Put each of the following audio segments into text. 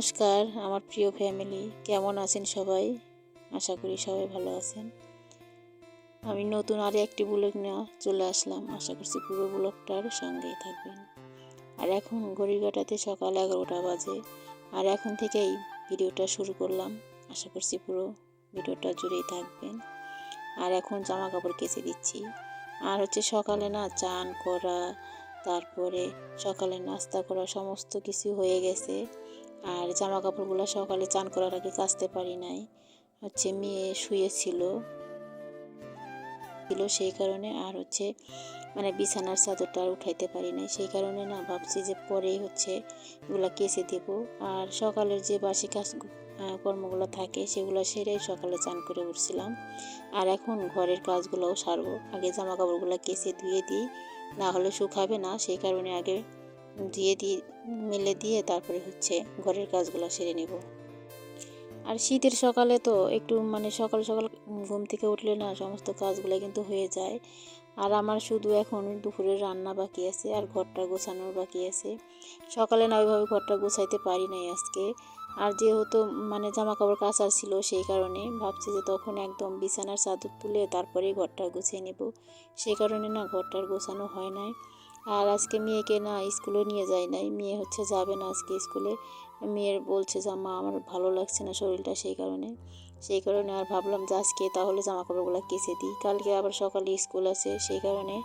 নমস্কার, আমার প্রিয় ফ্যামিলি কেমন আছেন সবাই? আশা করি সবাই ভালো আছেন। আমি নতুন আর একটি ব্লগ নিয়ে চলে আসলাম। আশা করছি পুরো ব্লগটার সঙ্গেই থাকবেন। আর এখন ঘড়ির কাটাতে সকাল এগারোটা বাজে। আর এখন থেকেই ভিডিওটা শুরু করলাম। আশা করছি পুরো ভিডিওটা জুড়েই থাকবেন। আর এখন জামা কাপড় কেচে দিচ্ছি। আর হচ্ছে সকালে না চান করা, তারপরে সকালে নাস্তা করা, সমস্ত কিছু হয়ে গেছে। আর জামা কাপড়গুলো সকালে চান করার আগে কাচতে পারি নাই। হচ্ছে মেয়ে শুয়েছিল। ছিল সেই কারণে আর হচ্ছে মানে বিছানার চাদরটা আর উঠাইতে পারি নাই। সেই কারণে না ভাবছি যে পরেই হচ্ছে এগুলো কেচে দেব। আর সকালের যে বাসি কাজ কর্মগুলো থাকে সেগুলো সেরে সকালে চান করে উঠছিলাম। আর এখন ঘরের কাজগুলোও সারবো। আগে জামা কাপড়গুলো কেচে ধুয়ে দিই, না হলে শুকাবে না। সেই কারণে আগে দিয়ে দিয়ে, মেলে দিয়ে তারপরে হচ্ছে ঘরের কাজগুলো সেরে নেব। আর শীতের সকালে তো একটু মানে সকাল সকাল ঘুম থেকে উঠলে না সমস্ত কাজগুলো কিন্তু হয়ে যায়। আর আমার শুধু এখন দুপুরের রান্না বাকি আছে আর ঘরটা গোছানোর বাকি আছে। সকালে না ওইভাবে ঘরটা গোছাইতে পারি নাই আজকে। আর যেহেতু মানে জামা কাপড় কাচার ছিল সেই কারণে ভাবছি যে তখন একদম বিছানার চাদর তুলে তারপরেই ঘরটা গুছিয়ে নেব। সেই কারণে না ঘরটার গোছানো হয় নাই। আর আজকে মেয়েকে না স্কুলে নিয়ে যায় নাই। মেয়ে হচ্ছে যাবে না আজকে স্কুলে। মেয়ের বলছে যে, মা, আমার ভালো লাগছে না শরীরটা সেই কারণে। সেই কারণে আর ভাবলাম যে, আজকে তাহলে জামা কাপড়গুলো কেচে দিই। কালকে আবার সকালে স্কুল আছে সেই কারণে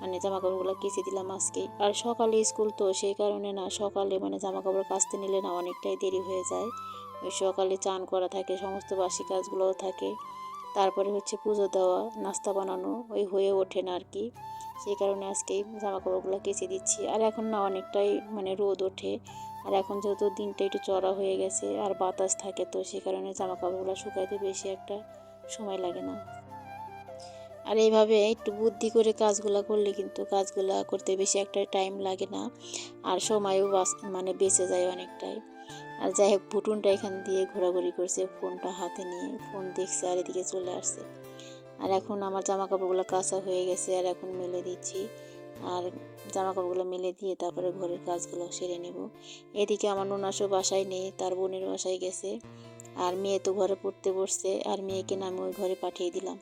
মানে জামা কাপড়গুলো কেচে দিলাম আজকে। আর সকালে স্কুল তো সেই কারণে না, সকালে মানে জামা কাপড় কাচতে নিলে না অনেকটাই দেরি হয়ে যায়। ওই সকালে চান করা থাকে, সমস্ত বাসি কাজগুলোও থাকে। তারপরে হচ্ছে পুজো দেওয়া, নাস্তা বানানো, ওই হয়ে ওঠে না আর কি। সেই কারণে আজকেই জামা কাপড়গুলো কেচে দিচ্ছি। আর এখন না অনেকটাই মানে রোদ ওঠে। আর এখন যেহেতু দিনটা একটু চড়া হয়ে গেছে আর বাতাস থাকে, তো সেই কারণে জামা কাপড়গুলো শুকাইতে বেশি একটা সময় লাগে না। আর এইভাবে একটু বুদ্ধি করে কাজগুলো করলে কিন্তু কাজগুলো করতে বেশি একটা টাইম লাগে না। আর সময়ও মানে বেঁচে যায় অনেকটাই। আর যাই হোক ভুটুনটা এখান দিয়ে ঘোরাঘুরি করছে, ফোনটা হাতে নিয়ে, ফোন দেখছে আর এদিকে চলে আসছে। আর এখন আমার জামা কাপড়গুলো কাঁচা হয়ে গেছে আর এখন মেলে দিচ্ছি। আর জামা কাপড়গুলো মেলে দিয়ে তারপরে ঘরের কাজগুলো সেরে নেব। এদিকে আমার ননাসও বাসায় নেই, তার বোনের বাসায় গেছে। আর মেয়ে তো ঘরে পড়তে বসছে, আর মেয়েকে না আমি ওই ঘরে পাঠিয়ে দিলাম।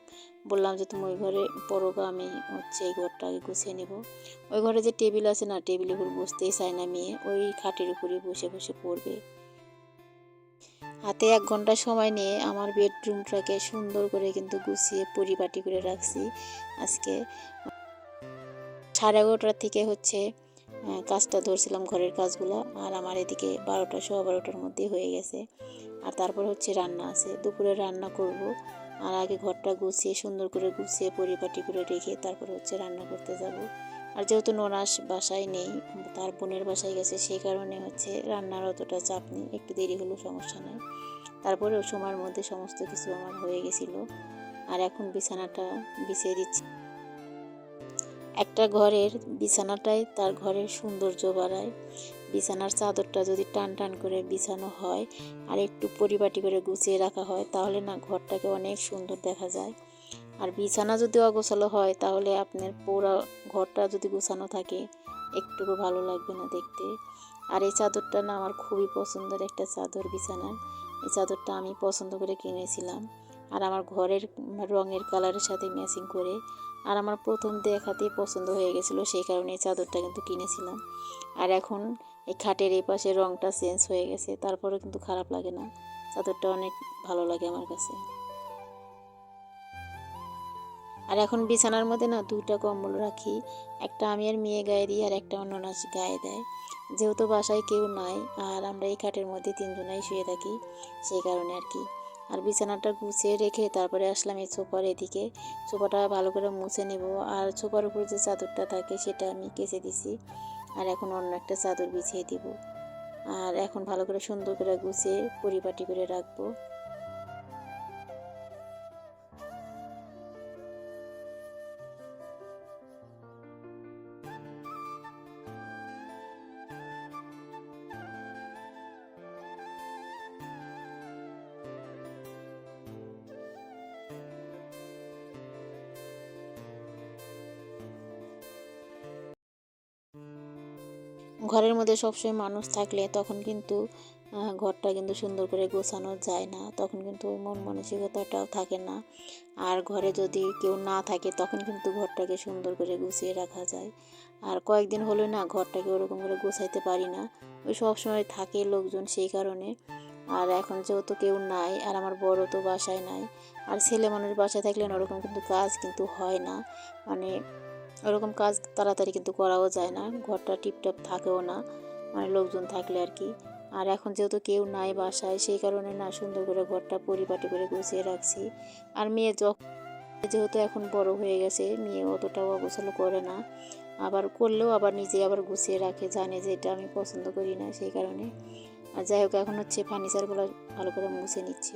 বললাম যে তুমি ওই ঘরে পড়োগা আমি হচ্ছে এই ঘরটা আগে গুছিয়ে নেব। ওই ঘরে যে টেবিল আছে না, টেবিলের উপর বসতেই চায় না মেয়ে, ওই খাটের উপরে বসে বসে পড়বে। হাতে এক ঘণ্টা সময় নিয়ে আমার বেডরুমটাকে সুন্দর করে কিন্তু গুছিয়ে পরিপাটি করে রাখছি। আজকে সাড়ে এগারোটার থেকে হচ্ছে কাজটা ধরছিলাম ঘরের কাজগুলো, আর আমার এদিকে বারোটা, সোয়া বারোটার মধ্যে হয়ে গেছে। আর তারপর হচ্ছে রান্না আছে। দুপুরে রান্না করব, আর আগে ঘরটা গুছিয়ে সুন্দর করে গুছিয়ে পরিপাটি করে রেখে তারপর হচ্ছে রান্না করতে যাব। আর যেহেতু ননাস বাসায় নেই, তার বোনের বাসায় গেছে, সেই কারণে হচ্ছে রান্নার অতটা চাপ নেই, একটু দেরি হলেও সমস্যা নেই। তারপরে সময়ের মধ্যে সমস্ত কিছু আমার হয়ে গেছিল। আর এখন বিছানাটা বিছিয়ে দিচ্ছি। একটা ঘরের বিছানাটাই তার ঘরের সৌন্দর্য বাড়ায়। বিছানার চাদরটা যদি টান টান করে বিছানো হয়, আর একটু পরিপাটি করে গুছিয়ে রাখা হয়, তাহলে না ঘরটাকে অনেক সুন্দর দেখা যায়। আর বিছানা যদি অগোছালো হয়, তাহলে আপনার পুরো ঘরটা যদি গোছানো থাকে, একটুকু ভালো লাগবে না দেখতে। আর এই চাদরটা না আমার খুবই পছন্দের একটা চাদর বিছানার এই চাদরটা আমি পছন্দ করে কিনেছিলাম। আর আমার ঘরের রঙের কালারের সাথে ম্যাচিং করে, আর আমার প্রথম দেখাতেই পছন্দ হয়ে গেছিল, সেই কারণে এই চাদরটা কিন্তু কিনেছিলাম। আর এখন এই খাটের এই পাশে রঙটা চেঞ্জ হয়ে গেছে তারপরে কিন্তু খারাপ লাগে না। চাদরটা অনেক ভালো লাগে আমার কাছে। আর এখন বিছানার মধ্যে না দুইটা কম্বল রাখি, একটা আমি আর মেয়ে গায়ে দিই আর একটা অন্য নাচ গায়ে দেয়। যেহেতু বাসায় কেউ নাই আর আমরা এই খাটের মধ্যে তিনজনাই শুয়ে থাকি, সেই কারণে আর কি। আর বিছানাটা গুছিয়ে রেখে তারপরে আসলাম এই সোফার এদিকে। সোফাটা ভালো করে মুছে নেব আর সোফার উপর যে চাদরটা থাকে সেটা আমি কেচে দিছি আর এখন অন্য একটা চাদর বিছিয়ে দিব। আর এখন ভালো করে সুন্দর করে গুছিয়ে পরিপাটি করে রাখব। ঘরের মধ্যে সবসময় মানুষ থাকলে তখন কিন্তু ঘরটা কিন্তু সুন্দর করে গোছানো যায় না। তখন কিন্তু ওই মন মানসিকতাটাও থাকে না। আর ঘরে যদি কেউ না থাকে, তখন কিন্তু ঘরটাকে সুন্দর করে গুছিয়ে রাখা যায়। আর কয়েকদিন হলো না, ঘরটাকে ওরকম করে গোছাইতে পারি না। ওই সব সময় থাকে লোকজন সেই কারণে। আর এখন যেহেতু কেউ নাই, আর আমার বড় তো বাসায় নাই, আর ছেলে মানুষ বাসায় থাকলে ওরকম কিন্তু কাজ কিন্তু হয় না। মানে ওরকম কাজ তাড়াতাড়ি কিন্তু করাও যায় না। ঘরটা টিপটপ থাকেও না মানে লোকজন থাকলে আর কি। আর এখন যেহেতু কেউ নাই বাসায়, সেই কারণে না সুন্দর করে ঘরটা পরিপাটি করে গুছিয়ে রাখছি। আর মেয়ে যখন যেহেতু এখন বড় হয়ে গেছে, মেয়ে অতটাও অগোছালো করে না। আবার করলেও আবার নিজে আবার গুছিয়ে রাখে, জানে যে এটা আমি পছন্দ করি না সেই কারণে। আর যাই হোক, এখন হচ্ছে ফার্নিচারগুলো ভালো করে মুছে নিচ্ছি।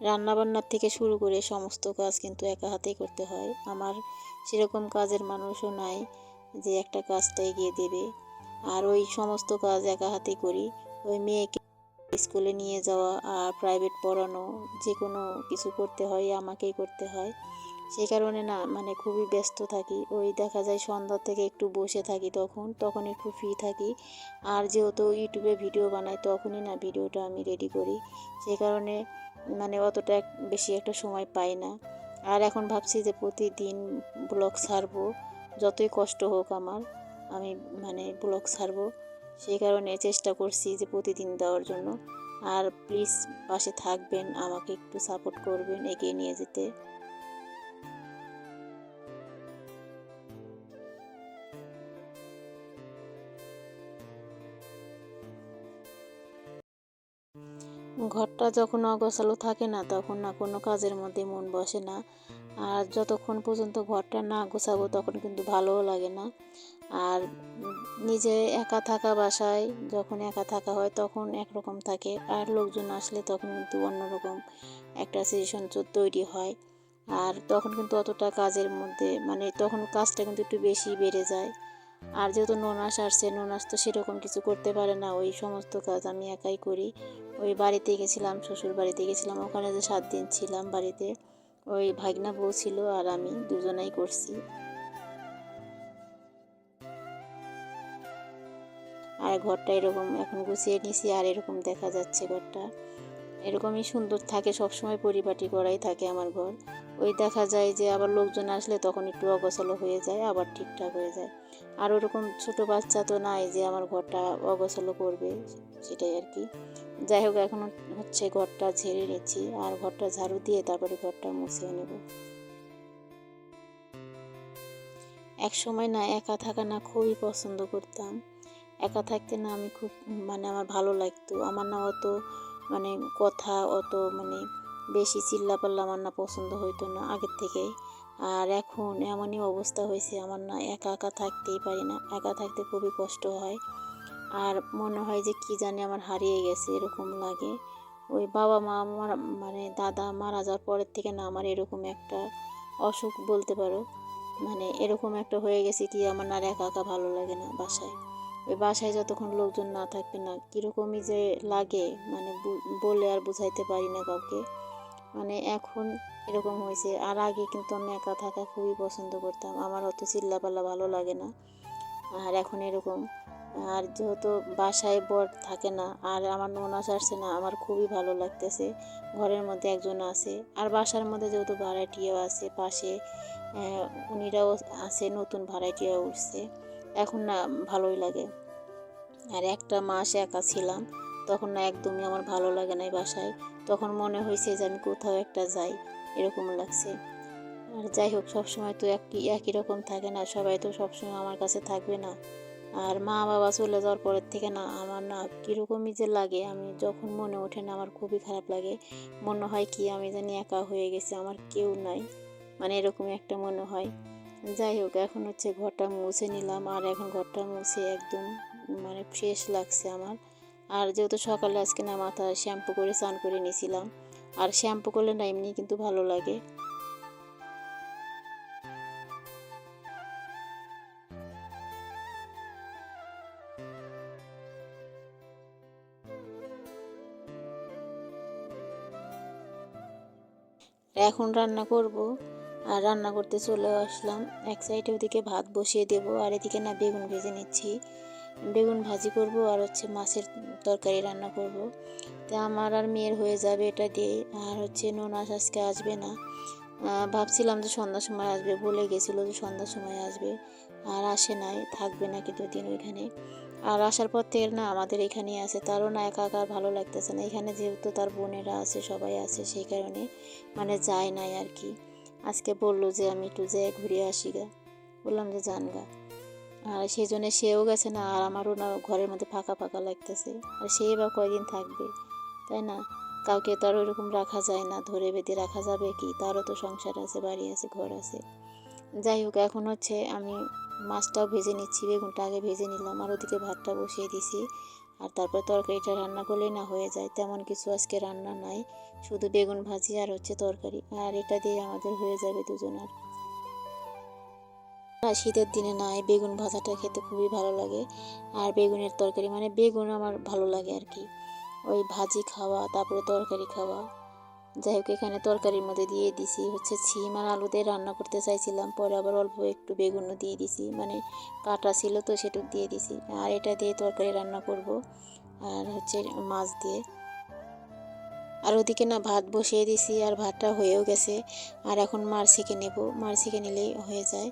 রান্নাবান্নার থেকে শুরু করে সমস্ত কাজ কিন্তু একা হাতেই করতে হয়। আমার সেরকম কাজের মানুষও নাই যে একটা কাজটা এগিয়ে দেবে। আর ওই সমস্ত কাজ একা হাতেই করি। ওই মেয়েকে স্কুলে নিয়ে যাওয়া আর প্রাইভেট পড়ানো, যে কোনো কিছু করতে হয়, আমাকেই করতে হয়। সেই কারণে না মানে খুবই ব্যস্ত থাকি। ওই দেখা যায় সন্ধ্যা থেকে একটু বসে থাকি তখন তখন একটু ফ্রি থাকি। আর যেহেতু ইউটিউবে ভিডিও বানাই, তখনই না ভিডিওটা আমি রেডি করি। সেই কারণে মানে অতটা বেশি একটা সময় পাই না। আর এখন ভাবছি যে প্রতিদিন ব্লগ ছাড়বো, যতই কষ্ট হোক আমার, আমি মানে ব্লগ ছাড়বো। সেই কারণে চেষ্টা করছি যে প্রতিদিন দেওয়ার জন্য। আর প্লিজ পাশে থাকবেন, আমাকে একটু সাপোর্ট করবেন, এগিয়ে নিয়ে যেতে। ঘরটা যখন অগোছালো থাকে না, তখন না কোনো কাজের মধ্যে মন বসে না। আর যতক্ষণ পর্যন্ত ঘরটা না গোছাবো, তখন কিন্তু ভালোও লাগে না। আর নিজে একা থাকা বাসায় যখন একা থাকা হয়, তখন একরকম থাকে। আর লোকজন আসলে তখন কিন্তু অন্যরকম একটা সিচুয়েশন তৈরি হয়। আর তখন কিন্তু অতটা কাজের মধ্যে মানে তখন কাজটা কিন্তু একটু বেশি বেড়ে যায়। আর যেহেতু ননাস আসছে, ননাস তো সেরকম কিছু করতে পারে না। ওই সমস্ত কাজ আমি একাই করি। ওই বাড়িতে গেছিলাম, শ্বশুর বাড়িতে গেছিলাম। ওখানে যে সাত দিন ছিলাম বাড়িতে, ওই ভাগনা বউ ছিল আর আমি দুজনেই করছি। আর ঘরটা এরকম এখন গুছিয়ে নিছি আর এরকম দেখা যাচ্ছে ঘরটা। এরকমই সুন্দর থাকে, সবসময় পরিপাটি করাই থাকে আমার ঘর। ওই দেখা যায় যে আবার লোকজন আসলে তখন একটু অগোছালো হয়ে যায়, আবার ঠিকঠাক হয়ে যায়। আর ওরকম ছোট বাচ্চা তো নাই যে আমার ঘরটা অগোছালো করবে, সেটাই আর কি। যাই হোক, এখন হচ্ছে ঘরটা ঝেড়ে নিচ্ছি, আর ঘরটা ঝাড়ু দিয়ে তারপরে ঘরটা মুছিয়ে নেব। এক সময় না একা থাকা না খুবই পছন্দ করতাম। একা থাকতে না আমি খুব মানে আমার ভালো লাগতো। আমার না অত মানে কথা অত মানে বেশি চিল্লাপাল্লা আমার না পছন্দ হইতো না আগের থেকেই আর এখন এমনই অবস্থা হয়েছে, আমার না একা একা থাকতেই পারি না। একা থাকতে খুবই কষ্ট হয়। আর মনে হয় যে কি জানি আমার হারিয়ে গেছে, এরকম লাগে। ওই বাবা মা আমার মানে দাদা মারা যাওয়ার পরের থেকে না আমার এরকম একটা অসুখ বলতে পারো মানে এরকম একটা হয়ে গেছে কি আমার না একা একা ভালো লাগে না বাসায়। ওই বাসায় যতক্ষণ লোকজন না থাকবে না, কীরকমই যে লাগে মানে বলে আর বুঝাইতে পারি না কাউকে। মানে এখন এরকম হয়েছে। আর আগে কিন্তু আমি একা থাকা খুবই পছন্দ করতাম। আমার অত চিল্লাপাল্লা ভালো লাগে না। আর এখন এরকম। আর যেহেতু বাসায় বর থাকে না, আর আমার ননাস আসছে না, আমার খুবই ভালো লাগতেছে। ঘরের মধ্যে একজন আছে। আর বাসার মধ্যে যেহেতু ভাড়াটিয়াও আছে পাশে উনিরাও আছে, নতুন ভাড়াটিয়া উঠছে। এখন না, ভালোই লাগে। আর একটা মাস একা ছিলাম। তখন না একদমই আমার ভালো লাগে না বাসায়। তখন মনে হয়েছে যে আমি কোথাও একটা যাই, এরকম লাগছে। আর যাই হোক, সবসময় তো একই একই রকম থাকে না, সবাই তো সবসময় আমার কাছে থাকবে না। আর মা বাবা চলে যাওয়ার পরের থেকে না আমার না কীরকমই যে লাগে, আমি যখন মনে ওঠে না আমার খুবই খারাপ লাগে। মনে হয় কি, আমি জানি একা হয়ে গেছি, আমার কেউ নাই। মানে এরকম একটা মনে হয়। যাই হোক, এখন হচ্ছে ঘরটা মুছে নিলাম, আর এখন ঘরটা মুছে একদম মানে ফ্রেশ লাগছে আমার। আর যেহেতু সকালে আজকে না মাথা শ্যাম্পু করে স্নান করে নিয়েছিলাম, আর শ্যাম্পু করলে না এমনি কিন্তু ভালো লাগে। এখন রান্না করব, আর রান্না করতে চলে আসলাম। এক সাইডে ওদিকে ভাত বসিয়ে দেব, আর এদিকে না বেগুন ভেজে নিচ্ছি। বেগুন ভাজি করব আর হচ্ছে মাছের তরকারি রান্না করব। তা আমার আর মেয়ের হয়ে যাবে এটা দিয়ে, আর হচ্ছে নোনাস আজকে আসবে না। ভাবছিলাম যে সন্ধ্যার সময় আসবে, বলে গেছিল যে সন্ধ্যার সময় আসবে, আর আসে নাই, থাকবে নাকি দুদিন ওইখানে। আর আসার পর থেকে না আমাদের এখানেই আছে, তারও না একা একা ভালো লাগতেছে না। এখানে যেহেতু তার বোনেরা আছে, সবাই আছে, সেই কারণে মানে যায় নাই আর কি। আজকে বলল যে আমি একটু যেয়ে ঘুরে আসি গা। বললাম যে যান গা। আর সেই জন্য সেও গেছে না, আর আমারও না ঘরের মধ্যে ফাঁকা ফাঁকা লাগতেছে। আর সে বা কয়দিন থাকবে, তাই না? কাউকে তো আর ওইরকম রাখা যায় না, ধরে বেঁধে রাখা যাবে কি? তারও তো সংসার আছে, বাড়ি আছে, ঘর আছে। যাই হোক, এখন হচ্ছে আমি মাছটাও ভেজে নিচ্ছি, বেগুনটা আগে ভেজে নিলাম, আর ওদিকে ভাতটা বসিয়ে দিছি। আর তারপর তরকারিটা রান্না করলেই না হয়ে যায়, তেমন কিছু আজকে রান্না নাই, শুধু বেগুন ভাজি আর হচ্ছে তরকারি। আর এটা দিয়ে আমাদের হয়ে যাবে দুজনার। আর শীতের দিনে না, এই বেগুন ভাজাটা খেতে খুবই ভালো লাগে। আর বেগুনের তরকারি মানে বেগুন আমার ভালো লাগে আর কি। ওই ভাজি খাওয়া, তারপরে তরকারি খাওয়া। যাই হোক, এখানে তরকারির মধ্যে দিয়ে দিছি হচ্ছে ছিম আর আলু দিয়ে রান্না করতে চাইছিলাম, পরে আবার অল্প একটু বেগুনও দিয়ে দিছি মানে কাটা ছিল তো সেটুক দিয়ে দিছি। আর এটা দিয়ে তরকারি রান্না করব, আর হচ্ছে মাছ দিয়ে। আর ওদিকে না ভাত বসিয়ে দিছি আর ভাতটা হয়েও গেছে। আর এখন মার্সিকে নেব। মার্সিকে নিলেই হয়ে যায়।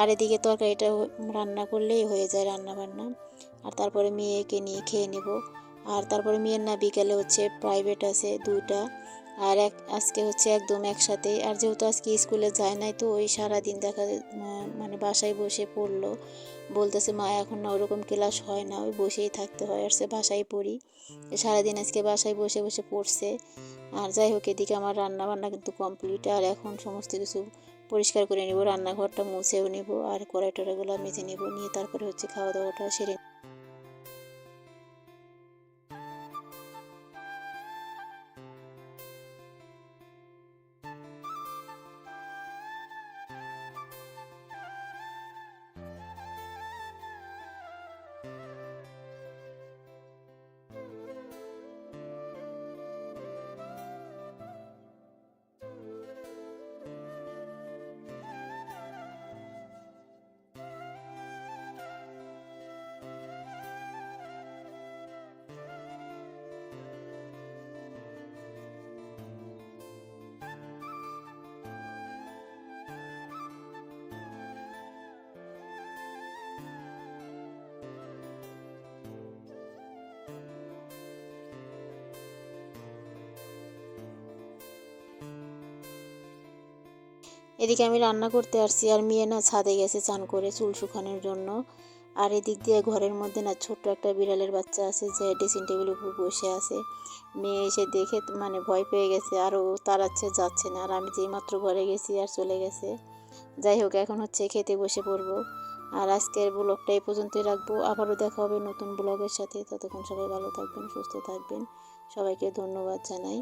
আর এদিকে তরকারিটা রান্না করলেই হয়ে যায় রান্না বান্না আর তারপরে মেয়েকে নিয়ে খেয়ে নেব। আর তারপরে মেয়ের না বিকেলে হচ্ছে প্রাইভেট আছে দুইটা। আর এক আজকে হচ্ছে একদম একসাথে। আর যেহেতু আজকে স্কুলে যায় নাই তো ওই সারাদিন দেখা মানে বাসায় বসে পড়ল। বলতেছে, মা, এখন না ওরকম ক্লাস হয় না, ওই বসেই থাকতে হয়, আর সে বাসায় পড়ি। সারাদিন আজকে বাসায় বসে বসে পড়ছে। আর যাই হোক, এদিকে আমার রান্নাবান্না কিন্তু কমপ্লিট আর এখন সমস্ত কিছু পরিষ্কার করে নিব, রান্নাঘরটা মুছেও নিব, আর কড়াই টড়াইগুলো মেজে নিব, নিয়ে তারপরে হচ্ছে খাওয়া দাওয়াটা সেরে এদিকে আমি রান্না করতে আসছি, আর মেয়ে না ছাদে গেছে চান করে চুল শুকানোর জন্য। আর এদিক দিয়ে ঘরের মধ্যে না ছোট্ট একটা বিড়ালের বাচ্চা আছে যে ড্রেসিং টেবিলের উপর বসে আছে। মেয়ে এসে দেখে মানে ভয় পেয়ে গেছে, আর ও তাড়াচ্ছে, যাচ্ছে না। আর আমি যেই মাত্র ঘরে গেছি আর চলে গেছে। যাই হোক, এখন হচ্ছে খেতে বসে পড়ব। আর আজকের ব্লগটা এই পর্যন্তই রাখব। আবারও দেখা হবে নতুন ব্লগের সাথে। ততক্ষণ সবাই ভালো থাকবেন, সুস্থ থাকবেন। সবাইকে ধন্যবাদ জানাই।